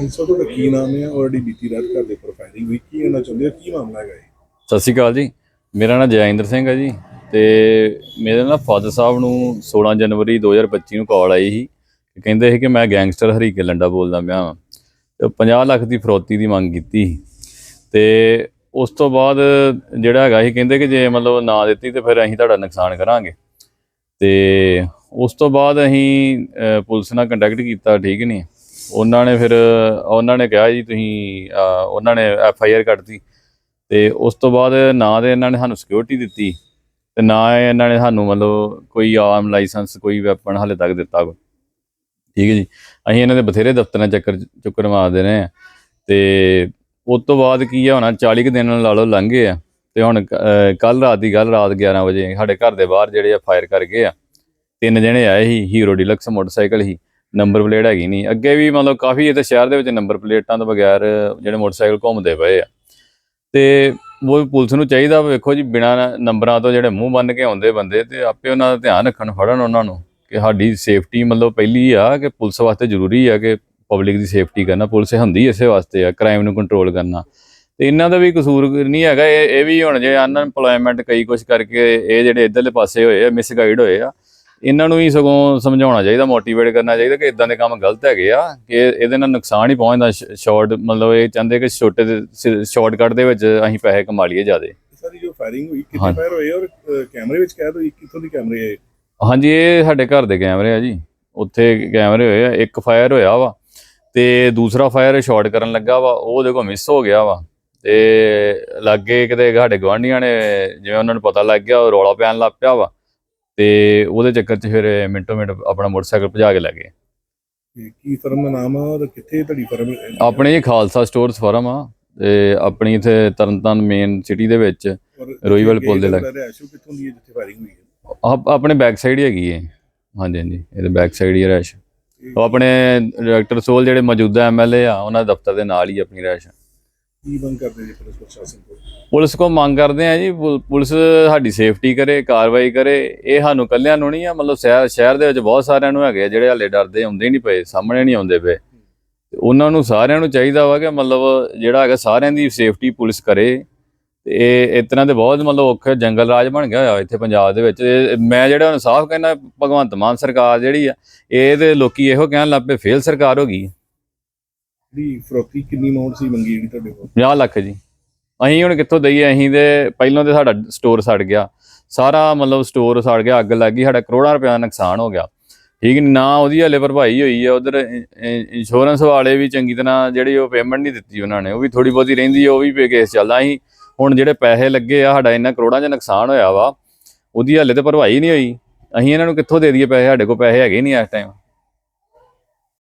ਅੰਸੋ ਤੁਹਾਡਾ ਕੀ ਨਾਮ ਹੈ? ਔਰ ਬੀਤੀ ਰਾਤ ਘਰ ਦੇ ਉੱਪਰ ਫਾਇਰਿੰਗ ਹੋਈ ਕੀ ਕਹਿਣਾ ਚਾਹੁੰਦੇ ਹੋ? ਕੀ ਮਾਮਲਾ ਹੈਗਾ ਇਹ? ਸਤਿ ਸ਼੍ਰੀ ਅਕਾਲ ਜੀ। ਮੇਰਾ ਨਾਮ ਜੈਇੰਦਰ ਸਿੰਘ ਹੈ ਜੀ ਤੇ ਮੇਰੇ ਨਾਲ ਫਾਦਰ ਸਾਹਿਬ ਨੂੰ 16 ਜਨਵਰੀ 2025 ਨੂੰ ਕਾਲ ਆਈ ਸੀ ਕਿ ਕਹਿੰਦੇ ਸੀ ਕਿ ਮੈਂ ਗੈਂਗਸਟਰ ਹਰੀਕੇ ਲੰਡਾ ਬੋਲਦਾ ਪਿਆ ਵਾਂ। ਤੇ 50 ਲੱਖ ਦੀ ਫਰੋਤੀ ਦੀ ਮੰਗ ਕੀਤੀ ਸੀ। ਤੇ ਉਸ ਤੋਂ ਬਾਅਦ ਜਿਹੜਾ ਹੈਗਾ ਸੀ ਕਹਿੰਦੇ ਕਿ ਜੇ ਮਤਲਬ ਨਾ ਦਿੱਤੀ ਤੇ ਫਿਰ ਅਸੀਂ ਤੁਹਾਡਾ ਨੁਕਸਾਨ ਕਰਾਂਗੇ। ਤੇ ਉਸ ਤੋਂ ਬਾਅਦ ਅਸੀਂ ਅਹ, ਪੁਲਿਸ ਨਾਲ ਕੰਟੈਕਟ ਕੀਤਾ ਠੀਕ ਨਹੀਂ? ਉਹਨਾਂ ਨੇ ਫਿਰ, ਉਹਨਾਂ ਨੇ ਕਿਹਾ ਜੀ ਤੁਸੀਂ ਉਹਨਾਂ ਨੇ ਐਫ ਆਈ ਆਰ ਕੱਢਤੀ। ਤੇ ਉਸ ਤੋਂ ਬਾਅਦ ਨਾ ਦੇ ਇਹਨਾਂ ਨੇ ਸਾਨੂੰ ਸਿਕਿਉਰਿਟੀ ਦਿੱਤੀ ਤੇ ਨਾ ਇਹਨਾਂ ਨੇ ਸਾਨੂੰ ਮਤਲਬ ਕੋਈ ਆਰਮ ਲਾਇਸੈਂਸ ਕੋਈ ਵੈਪਨ ਹਾਲੇ ਤੱਕ ਦਿੱਤਾ ਵਾ। ਠੀਕ ਹੈ ਜੀ? ਅਸੀਂ ਇਹਨਾਂ ਦੇ ਬਥੇਰੇ ਦਫ਼ਤਰਾਂ ਚੱਕਰ, ਚੁੱਕਰ ਮਾਰਦੇ ਰਹੇ ਆ ਤੇ ਉਸ ਤੋਂ ਬਾਅਦ ਕੀ ਆ, ਹੋਣਾ 40 ਕੁ ਦਿਨ ਲਾ ਲਓ ਲੰਘੇ ਆ। ਤੇ ਹੁਣ ਕੱਲ ਰਾਤ ਦੀ ਗੱਲ, ਰਾਤ 11 ਵਜੇ ਸਾਡੇ ਘਰ ਦੇ ਬਾਹਰ ਜਿਹੜੇ ਆ ਫਾਇਰ ਕਰ ਗਏ ਆ। ਤਿੰਨ ਜਣੇ ਆਏ ਸੀ ਹੀਰੋ ਡੀਲਕਸ ਮੋਟਰਸਾਈਕਲ ਸੀ। ਨੰਬਰ ਪਲੇਟ ਹੈਗੀ ਨਹੀਂ। ਅੱਗੇ ਵੀ ਮਤਲਬ ਕਾਫੀ ਇੱਥੇ ਸ਼ਹਿਰ ਦੇ ਵਿੱਚ ਨੰਬਰ ਪਲੇਟਾਂ ਤੋਂ ਬਗੈਰ ਜਿਹੜੇ ਮੋਟਰਸਾਈਕਲ ਘੁੰਮਦੇ ਪਏ ਆ। ਤੇ ਉਹ ਪੁਲਿਸ ਨੂੰ ਚਾਹੀਦਾ ਵੇਖੋ ਜੀ, ਬਿਨਾ ਨੰਬਰਾਂ ਤੋਂ ਜਿਹੜੇ ਮੂੰਹ ਬੰਨ ਕੇ ਆਉਂਦੇ ਬੰਦੇ, ਤੇ ਆਪੇ ਉਹਨਾਂ ਦਾ ਧਿਆਨ ਰੱਖਣ, ਫੜਨ ਉਹਨਾਂ ਨੂੰ ਕਿ ਸਾਡੀ ਸੇਫਟੀ ਮਤਲਬ ਪਹਿਲੀ ਆ ਕਿ ਪੁਲਿਸ ਵਾਸਤੇ ਜ਼ਰੂਰੀ ਆ ਕਿ ਪਬਲਿਕ ਦੀ ਸੇਫਟੀ ਕਰਨਾ। ਪੁਲਿਸ ਹੁੰਦੀ ਇਸੇ ਵਾਸਤੇ ਆ, ਕ੍ਰਾਈਮ ਨੂੰ ਕੰਟਰੋਲ ਕਰਨਾ। ਤੇ ਇਹਨਾਂ ਦਾ ਵੀ ਕਸੂਰ ਨਹੀਂ ਹੈਗਾ। ਇਹ ਇਹ ਵੀ ਹੁਣ ਜੇ ਅਨਐਮਪਲੋਇਮੈਂਟ ਕਈ ਕੁਝ ਕਰਕੇ ਇਹ ਜਿਹੜੇ ਇਧਰਲੇ ਪਾਸੇ ਹੋਏ ਆ, ਮਿਸਗਾਈਡ ਹੋਏ ਆ ਇਹਨਾਂ ਨੂੰ ਹੀ ਸਗੋਂ ਸਮਝਾਉਣਾ ਚਾਹੀਦਾ ਮੋਟੀਵੇਟ ਕਰਨਾ ਚਾਹੀਦਾ ਕਿ ਇਦਾਂ ਦੇ ਕੰਮ ਗਲਤ ਹੈਗੇ ਆ ਕਿ ਇਹਦੇ ਨਾਲ ਨੁਕਸਾਨ ਹੀ ਪਹੁੰਚਦਾ ਸ਼ਾਰਟ ਮਤਲਬ ਇਹ ਚਾਹੁੰਦੇ ਕਿ ਛੋਟੇ ਸ਼ਾਰਟਕਟ ਦੇ ਵਿੱਚ ਅਸੀਂ ਪੈਸੇ ਕਮਾ ਲਈਏ ਜ਼ਿਆਦੇ। ਸਾਰੀ ਜੋ ਫਾਇਰਿੰਗ ਹੋਈ ਕਿੰਨੇ ਹਾਂਜੀ। ਫਾਇਰ ਹੋਏ ਔਰ ਅ, ਕੈਮਰੇ ਵਿੱਚ ਕੈਦ ਹੋਈ ਕਿੱਥੋਂ ਦੀ ਕੈਮਰੇ ਹੈ ਹਾਂਜੀ ਇਹ ਸਾਡੇ ਘਰ ਦੇ ਕੈਮਰੇ ਆ ਜੀ। ਉੱਥੇ ਕੈਮਰੇ ਹੋਏ ਆ ਇੱਕ ਫਾਇਰ ਹੋਇਆ ਵਾ ਤੇ ਦੂਸਰਾ ਫਾਇਰ ਸ਼ਾਰਟ ਕਰਨ ਲੱਗਾ ਵਾ ਉਹ ਕੋਲ ਮਿਸ ਹੋ ਗਿਆ ਵਾ। ਤੇ ਲੱਗੇ ਕਿਤੇ ਸਾਡੇ ਗਵਾਂਢੀਆਂ ਨੇ ਜਿਵੇਂ ਉਹਨਾਂ ਨੂੰ ਪਤਾ ਲੱਗ ਗਿਆ ਉਹ ਰੌਲਾ ਪੈਣ ਲੱਗ ਪਿਆ ਵਾ। ਤੇ ਉਹਦੇ ਚੱਕਰ 'ਚ ਫਿਰ ਇਹ ਮਿੰਟੋ ਮਿੰਟ ਆਪਣਾ ਮੋਟਰਸਾਈਕਲ ਭਜਾ ਕੇ ਲੈ ਗਏ। ਤੇ ਕੀ ਫਰਮ ਦਾ ਨਾਮ ਆ ਔਰ ਕਿੱਥੇ ਤੁਹਾਡੀ ਫਰਮ ਆਪਣੇ ਜੀ ਖਾਲਸਾ ਸਟੋਰਸ ਫਰਮ ਆ ਤੇ ਆਪਣੀ ਇੱਥੇ ਤਰਨਤਾਰਨ ਮੇਨ ਸਿਟੀ ਦੇ ਵਿੱਚ ਰੋਹੀਵਾਲ ਪੁਲ ਦੇ ਲਾਗੇ। ਰੈਸ਼ੋ ਕਿੱਥੋਂ ਦੀ ਹੈ ਜਿੱਥੇ ਫਾਇਰਿੰਗ ਹੋਈ ਹੈ? ਆਪ- ਆਪਣੇ ਬੈਕ ਸਾਈਡ ਹੀ ਹੈਗੀ ਹੈ ਹਾਂਜੀ ਹਾਂਜੀ ਇਹਦੇ ਬੈਕ ਸਾਈਡ ਹੀ ਹੈ ਰੈਸ਼ ਉਹ ਆਪਣੇ ਡਾਇਰੈਕਟਰ ਸੋਲ ਜਿਹੜੇ ਮੌਜੂਦਾ ਐਮਐਲਏ ਆ ਉਹਨਾਂ ਦੇ ਦਫ਼ਤਰ ਦੇ ਨਾਲ ਹੀ ਆਪਣੀ ਰੈਸ਼ ਕੀ ਬੰਦ ਕਰਦੇ ਜੀ ਪੁਲਿਸ ਪ੍ਰਸ਼ਾਸਨ ਕੋਲ? ਪੁਲਿਸ ਕੋ ਮੰਗ ਕਰਦੇ ਆ ਜੀ ਪੁ- ਪੁਲਿਸ ਸਾਡੀ ਸੇਫਟੀ ਕਰੇ, ਕਾਰਵਾਈ ਕਰੇ। ਇਹ ਸਾਨੂੰ ਕੱਲਿਆਂ ਨੂੰ ਨਹੀਂ ਆ, ਮਤਲਬ ਸ਼ਹਿਰ ਸ਼ਹਿਰ ਦੇ ਵਿੱਚ ਬਹੁਤ ਸਾਰਿਆਂ ਨੂੰ ਹੈਗੇ ਆ, ਜਿਹੜੇ ਹਾਲੇ ਡਰਦੇ ਆਉਂਦੇ ਹੀ ਨਹੀਂ ਪਏ, ਸਾਹਮਣੇ ਨਹੀਂ ਆਉਂਦੇ ਪਏ। ਤੇ ਉਹਨਾਂ ਨੂੰ ਸਾਰਿਆਂ ਨੂੰ ਚਾਹੀਦਾ ਵਾ ਕਿ ਮਤਲਬ ਜਿਹੜਾ ਹੈਗਾ ਸਾਰਿਆਂ ਦੀ ਸੇਫਟੀ ਪੁਲਿਸ ਕਰੇ। ਤੇ ਇਹ, ਇਸ ਤਰ੍ਹਾਂ ਦੇ ਬਹੁਤ ਮਤਲਬ ਔਖੇ ਜੰਗਲ ਰਾਜ ਬਣ ਗਿਆ ਹੋਇਆ ਇੱਥੇ ਪੰਜਾਬ ਦੇ ਵਿੱਚ। ਇਹ ਮੈਂ ਜਿਹੜਾ ਹੁਣ ਸਾਫ਼ ਕਹਿੰਦਾ, ਭਗਵੰਤ ਮਾਨ ਸਰਕਾਰ ਜਿਹੜੀ ਆ, ਇਹ ਤੇ ਲੋਕੀ ਇਹੋ ਕਹਿਣ ਲੱਗ ਪਏ, ਫੇਲ ਸਰਕਾਰ ਹੋ ਗਈ। ਦੀ ਫਰੋਤੀ ਕਿੰਨੀ ਅਮਾਉਂਟ ਸੀ ਮੰਗੀ ਜਿਹੜੀ ਤੁਹਾਡੇ ਕੋਲ? 50 ਲੱਖ ਜੀ। ਅਸੀਂ ਹੁਣ ਕਿੱਥੋਂ ਦਈਏ? ਅਸੀਂ ਤੇ ਪਹਿਲਾਂ ਤੇ ਸਾਡਾ ਸਟੋਰ ਸੜ ਗਿਆ। ਸਾਰਾ ਮਤਲਬ ਸਟੋਰ ਸੜ ਗਿਆ, ਅੱਗ ਲੱਗ ਗਈ, ਸਾਡਾ ਕਰੋੜਾਂ ਰੁਪਏ ਦਾ ਨੁਕਸਾਨ ਹੋ ਗਿਆ। ਠੀਕ ਨੀ, ਨਾ ਉਹਦੀ ਹਲੇ ਭਰਪਾਈ ਹੋਈ ਹੈ ਉਧਰ ਇੰਸ਼ੋਰੈਂਸ ਵਾਲੇ ਵੀ ਚੰਗੀ ਤਰ੍ਹਾਂ ਜਿਹੜੀ ਉਹ ਪੇਮੈਂਟ ਨਹੀਂ ਦਿੱਤੀ ਉਹਨਾਂ ਨੇ, ਉਹ ਵੀ ਥੋੜੀ ਬਹੁਤੀ ਰਹਿੰਦੀ ਹੈ ਉਹ ਵੀ ਪੇ ਕੇਸ ਚੱਲਦਾ। ਅਸੀਂ ਹੁਣ ਜਿਹੜੇ ਪੈਸੇ ਲੱਗੇ ਆ, ਸਾਡਾ ਇੰਨਾ ਕਰੋੜਾਂ 'ਚ ਨੁਕਸਾਨ ਹੋਇਆ ਵਾ, ਉਹਦੀ ਹਲੇ ਤੇ ਭਰਪਾਈ ਨਹੀਂ ਹੋਈ। ਅਸੀਂ ਇਹਨਾਂ ਨੂੰ ਕਿੱਥੋਂ ਦੇ ਦਈਏ ਪੈਸੇ? ਸਾਡੇ ਕੋਲ ਪੈਸੇ ਹੈਗੇ ਨਹੀਂ ਇਸ ਟਾਈਮ